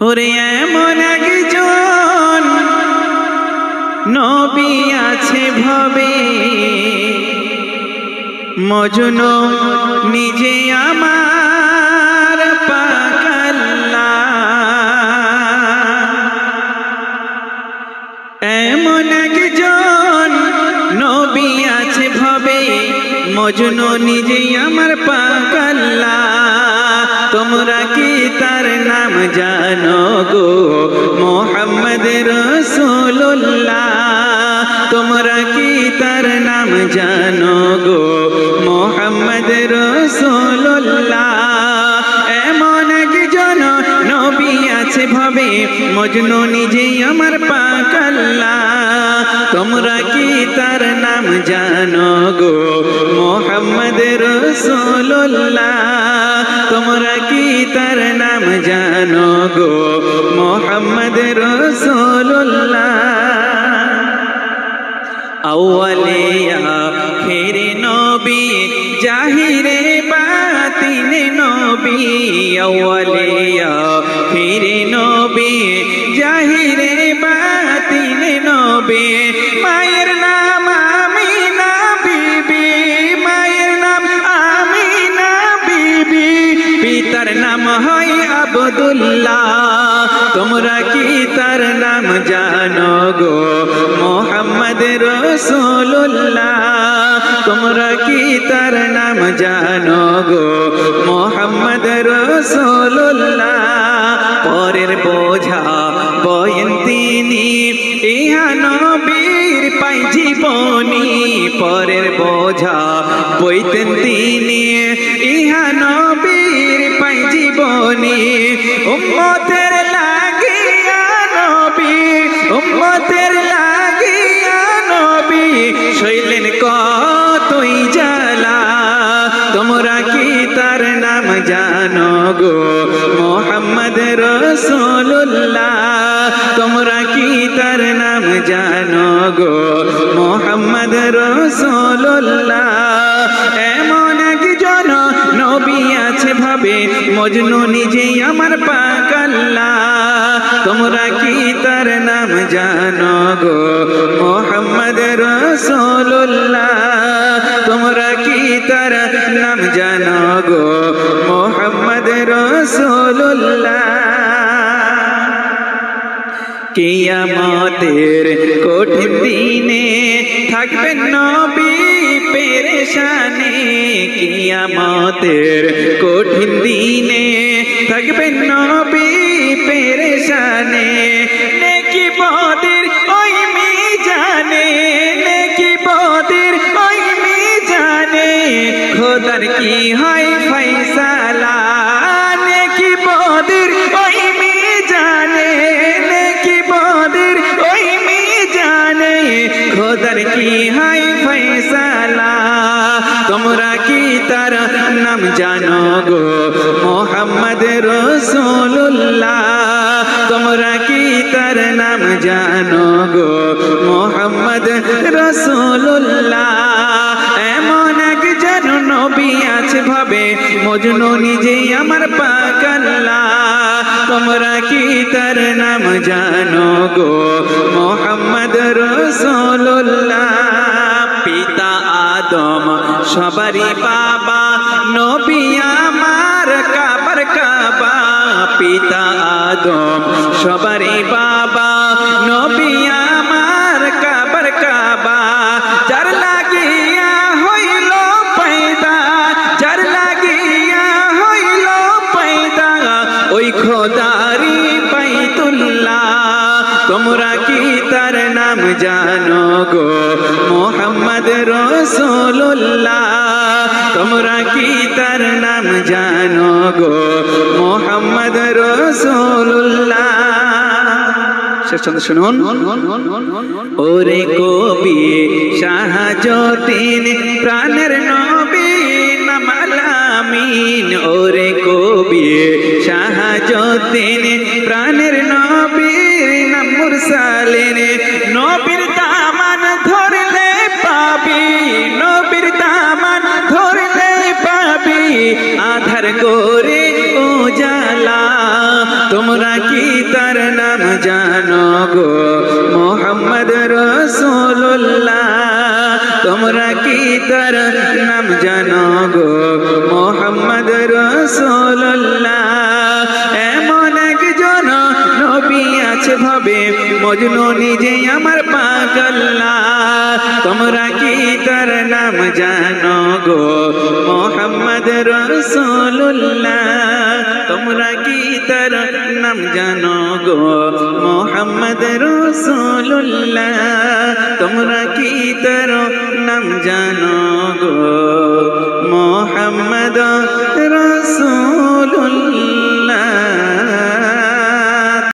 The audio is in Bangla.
ওরে এমন একজন নবী আছে ভবে। মজনু নিজে আমার পাকাল্লা। এমন একজন নবী আছে ভবে। মজনু নিজেই আমার পাকাল্লা। তোমরা কি তার নাম জানো গো? মোহাম্মদ রসুল্লাহ তোমরা কি তার নাম জানো গো? মোহাম্মদ রসুল্লাহ এমন একজন নবী আছে ভবে, মজনু নিজেই আমার পাকাল্লা তোমরা কি তার নাম জানো গো? মোহাম্মদ রসুল্লাহ তোমরা কি তার নাম জানো গো? মোহাম্মদ রসুল্লাহ আউয়ালে আখিরে নবী, জাহিরে বাতিনে নবী। আউয়ালে আখিরে নবী, জাহিরে নবী মায়ের নাম আমিনা বিবি, মায়ের নাম আমিনা বিবি। পিতার নাম হয় আবদুল্লাহ। তোমরা কি তার নাম জানো গো? মোহাম্মদ রসুল্লাহ নবীর পাই জীবনী পরের বোঝা বইতেন তিনি। ইহা নবীর পাই জীবনী। উম্মতের লাগিয়া নবী, উম্মতের লাগিয়া নবী। শৈলেন কতই জ্বালা, তোমরা কি তার নাম জানো গো? মোহাম্মদ রসুল্লাহ কি জানো গো, মোহাম্মদ রসুল্লাহ এমন একজন নবী আছে ভাবে, মজনু নিজেই আমার পাকাল্লা তোমরা কি তার নাম জানো গো, মোহাম্মদ রসুল্লাহ তোমরা কি তার নাম জানো গো, মোহাম্মদ রসুল্লাহ কিয়ামতের কঠিন দিনে থাকবেন নবী পেরেশানে। কিয়ামতের কঠিন দিনে থাকবেন নবী পেরেশানে। নেকি বদের ওই মি জানে নেকি বদের ওই মি জানে খোদার কি হয় নাম জানো গো মোহাম্মদ রসুল্লাহ তোমরা কি তার নাম জানো গো মোহাম্মদ রসুল্লাহ এমন একজন নবী আছে ভাবে, মজনু নিজেই আমার পাকাল্লা তোমরা কি তার নাম জানো গো সবারই বাবা, নবী আমার কাবার কাবা, পিতা আদম, সবারই বাবা, নবী আমার কাবার কাবা। যার লাগিয়া হইল পয়দা, যার লাগিয়া হইল পয়দা, ওই খোদারি বাইতুল্লাহ। তোমরা কি তার নাম জানো? গো, মোহাম্মদ রসুল্লাহ তোমরা কি তার নাম জানো গো, মোহাম্মদ রসুল্লাহ শেষ শুনুন। ওরে কবি, শাহজতিন, প্রাণের নবী নামালামিন ওরে কবি, শাহজতিন, প্রাণের নবীর নাম মুরসালিন। তোমরা কি তার নাম জানো গো? মোহাম্মদ রসুল্লাহ তোমরা কি তার নাম জানো গো? মোহাম্মদ রসুল্লাহ এমন একজন নবী আছে ভাবে মজনু নিজে আমার পাগল্লা তোমরা কি তার নাম জানো মোহাম্মদ রসুল্লাহ তোমরা কি তার নাম জানো গো? মোহাম্মদ রসুল্লাহ তোমরা কি তার নাম জানো